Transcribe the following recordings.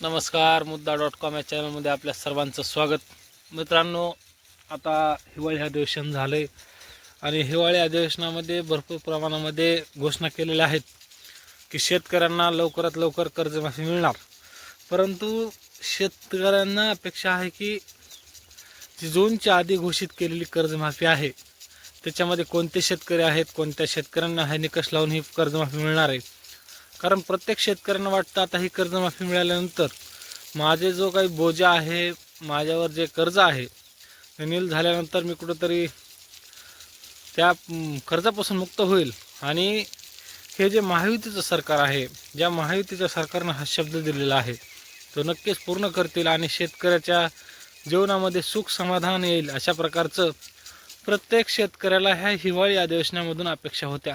नमस्कार मुद्दा dot com या चॅनलमध्ये आपल्या सर्वांचं स्वागत. मित्रांनो आता हिवाळी अधिवेशन झालं आहे आणि हिवाळी अधिवेशनामध्ये भरपूर प्रमाणामध्ये घोषणा केलेल्या आहेत की शेतकऱ्यांना लवकरात लवकर कर्जमाफी मिळणार. परंतु शेतकऱ्यांना अपेक्षा आहे की जी जूनच्या आधी घोषित केलेली कर्जमाफी आहे त्याच्यामध्ये कोणते शेतकरी आहेत कोणत्या शेतकऱ्यांना हा निकष लावून ही कर्जमाफी मिळणार आहे? कारण प्रत्येक शेतकऱ्यांना वाटतं आता ही कर्जमाफी मिळाल्यानंतर माझे जो काही बोजा आहे माझ्यावर जे कर्ज आहे ते नील झाल्यानंतर मी कुठंतरी त्या कर्जापासून मुक्त होईल. आणि हे जे महायुतीचं सरकार आहे ज्या महायुतीच्या सरकारनं हा शब्द दिलेला आहे तो नक्कीच पूर्ण करतील आणि शेतकऱ्याच्या जीवनामध्ये सुख समाधान येईल अशा प्रकारचं प्रत्येक शेतकऱ्याला ह्या हिवाळी अधिवेशनामधून अपेक्षा होत्या.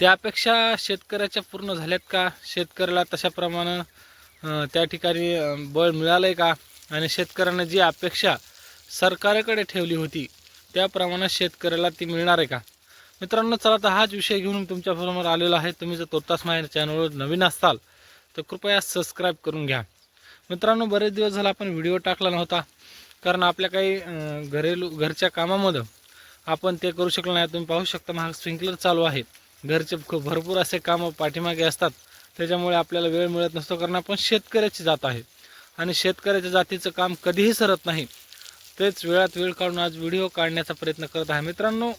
त्या अपेक्षा शेतकऱ्याच्या पूर्ण झाल्यात का? शेतकऱ्याला तशाप्रमाणे त्या ठिकाणी बळ मिळालं आहे का? आणि शेतकऱ्यानं जी अपेक्षा सरकारकडे ठेवली होती त्याप्रमाणे शेतकऱ्याला ती मिळणार आहे का? मित्रांनो चला तर हाच विषय घेऊन मी तुमच्याबरोबर आलेला आहे. तुम्ही जर तोतास माझ्या चॅनलवर नवीन असाल तर कृपया सबस्क्राईब करून घ्या. मित्रांनो बरेच दिवस झाला आपण व्हिडिओ टाकला नव्हता कारण आपल्या काही घरेलू घरच्या कामामध्ये आपण ते करू शकलो नाही. तुम्ही पाहू शकता महाग स्प्रिंकलर चालू आहे. घरचे भरपूर असे कामं पाठीमागे असतात. त्याच्यामुळे आपल्याला वेळ मिळत नसतो कारण आपण शेतकऱ्याची जात आहे. आणि शेतकऱ्याच्या जातीचं काम कधीही सरत नाही. तेच वेळात वेळ काढून आज व्हिडिओ काढण्याचा प्रयत्न करत आहे. मित्रांनो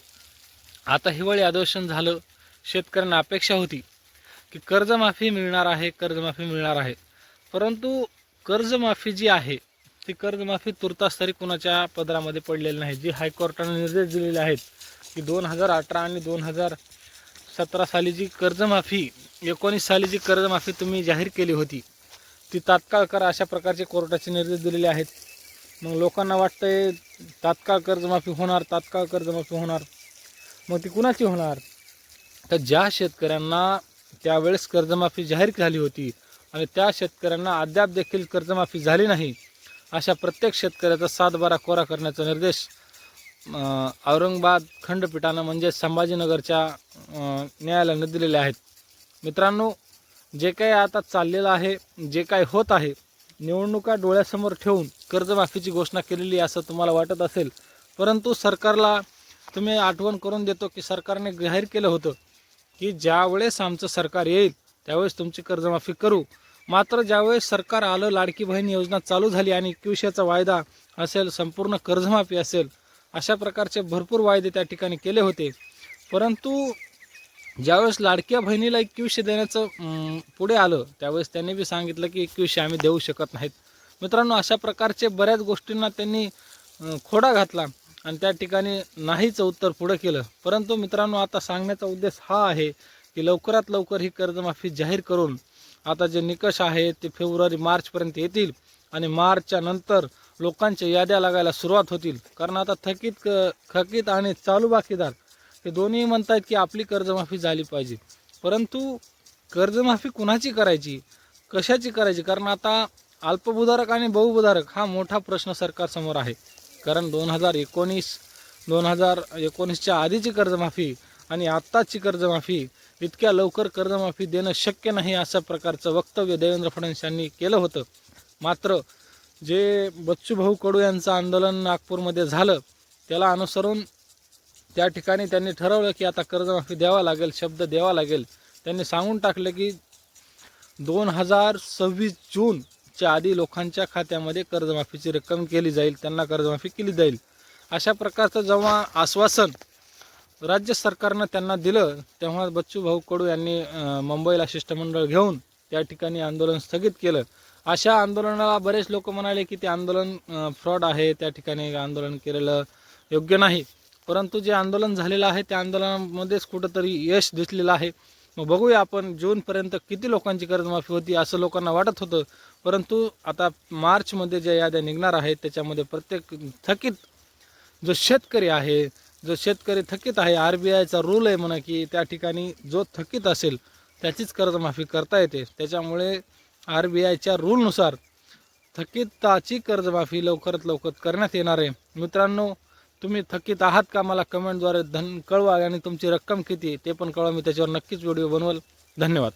आता हिवाळी अधिवेशन झालं. शेतकऱ्यांना अपेक्षा होती की कर्जमाफी मिळणार आहे कर्जमाफी मिळणार आहे. परंतु कर्जमाफी जी आहे ती कर्जमाफी तुर्तास तरी कुणाच्या पदरामध्ये पडलेली नाही. जी हायकोर्टाने निर्देश दिलेले आहेत की दोन हजार अठरा आणि दोन हजार सतरा साली जी कर्जमाफी एकोणीस साली जी कर्जमाफी तुम्ही जाहीर केली होती ती तात्काळ करा अशा प्रकारचे कोर्टाचे निर्देश दिलेले आहेत. मग लोकांना वाटतंय तात्काळ कर्जमाफी होणार तात्काळ कर्जमाफी होणार. मग ती कुणाची होणार? तर ज्या शेतकऱ्यांना त्यावेळेस कर्जमाफी जाहीर झाली होती आणि त्या शेतकऱ्यांना अद्याप देखील कर्जमाफी झाली नाही अशा प्रत्येक शेतकऱ्याचा सातबारा कोरा करण्याचा निर्देश औरंगाबाद खंडपीठानं म्हणजे संभाजीनगरच्या न्यायालयानं दिलेले आहेत. मित्रांनो जे काही आता चाललेलं आहे जे काही होत आहे निवडणुका डोळ्यासमोर ठेवून कर्जमाफीची घोषणा केलेली असं तुम्हाला वाटत असेल परंतु सरकारला तुम्ही आठवण करून देतो की सरकारने जाहीर केलं होतं की ज्यावेळेस आमचं सरकार येईल त्यावेळेस तुमची कर्जमाफी करू. मात्र ज्यावेळेस सरकार आलं लाडकी बहीण योजना चालू झाली आणि एकविशेचा वायदा असेल संपूर्ण कर्जमाफी असेल अशा प्रकारचे भरपूर वायदे त्या ठिकाणी केले होते. परंतु ज्यावेळेस लाडक्या बहिणीला एकवीसशे देण्याचं पुढे आलं त्यावेळेस त्यांनी बी सांगितलं की एकवीसशे आम्ही देऊ शकत नाहीत. मित्रांनो अशा प्रकारचे बऱ्याच गोष्टींना त्यांनी खोडा घातला आणि त्या ठिकाणी नाहीचं उत्तर पुढं केलं. परंतु मित्रांनो आता सांगण्याचा उद्देश हा आहे की लवकरात लवकर ही कर्जमाफी जाहीर करून आता जे निकष आहे ते फेब्रुवारी मार्चपर्यंत येतील. आणि मार्चच्या नंतर लोकांच्या याद्या लागायला सुरुवात होतील. कारण आता थकीत क थकीत आणि चालू बाकीदार हे दोन्ही म्हणतात की आपली कर्जमाफी झाली पाहिजे. परंतु कर्जमाफी कुणाची करायची? कशाची करायची? कारण आता अल्पभूधारक आणि बहुभूधारक हा मोठा प्रश्न सरकारसमोर आहे. कारण दोन हजार एकोणीस दोन हजार एकोणीसच्या आधीची कर्जमाफी आणि आत्ताची कर्जमाफी इतक्या लवकर कर्जमाफी देणं शक्य नाही अशा प्रकारचं वक्तव्य देवेंद्र फडणवीस यांनी केलं होतं. मात्र जे बच्चूभाऊ कडू यांचं आंदोलन नागपूरमध्ये झालं त्याला अनुसरून त्या ठिकाणी त्यांनी ठरवलं की आता कर्जमाफी द्यावा लागेल शब्द द्यावा लागेल. त्यांनी सांगून टाकलं की दोन हजार सव्वीस जूनच्या आधी लोकांच्या खात्यामध्ये कर्जमाफीची रक्कम केली जाईल त्यांना कर्जमाफी केली जाईल. अशा प्रकारचं जेव्हा आश्वासन राज्य सरकारनं त्यांना दिलं तेव्हा बच्चू भाऊ कडू यांनी मुंबईला शिष्टमंडळ घेऊन त्या ठिकाणी आंदोलन स्थगित केलं. अशा आंदोलनाला बरेच लोक म्हणाले की ते आंदोलन फ्रॉड आहे त्या ठिकाणी आंदोलन केलेलं योग्य नाही. परंतु जे आंदोलन झालेलं आहे त्या आंदोलनामध्येच कुठंतरी यश दिसलेलं आहे. मग बघूया आपण जूनपर्यंत किती लोकांची कर्जमाफी होती असं लोकांना वाटत होतं. परंतु आता मार्चमध्ये ज्या याद्या निघणार आहेत त्याच्यामध्ये प्रत्येक थकीत जो शेतकरी आहे जो शेतकरी थकीत आहे आर बी आयचा रूल आहे म्हणा की त्या ठिकाणी जो थकीत असेल त्याचीच कर्जमाफी करता येते. त्याच्यामुळे आर बी आयच्या रूलनुसार थकीताची कर्जमाफी लवकरात लवकर करण्यात येणार आहे. मित्रांनो तुम्ही थकीत आहात का मला कमेंटद्वारे धन कळवा आणि तुमची रक्कम किती ते पण कळवा. मी त्याच्यावर नक्कीच व्हिडिओ बनवल. धन्यवाद.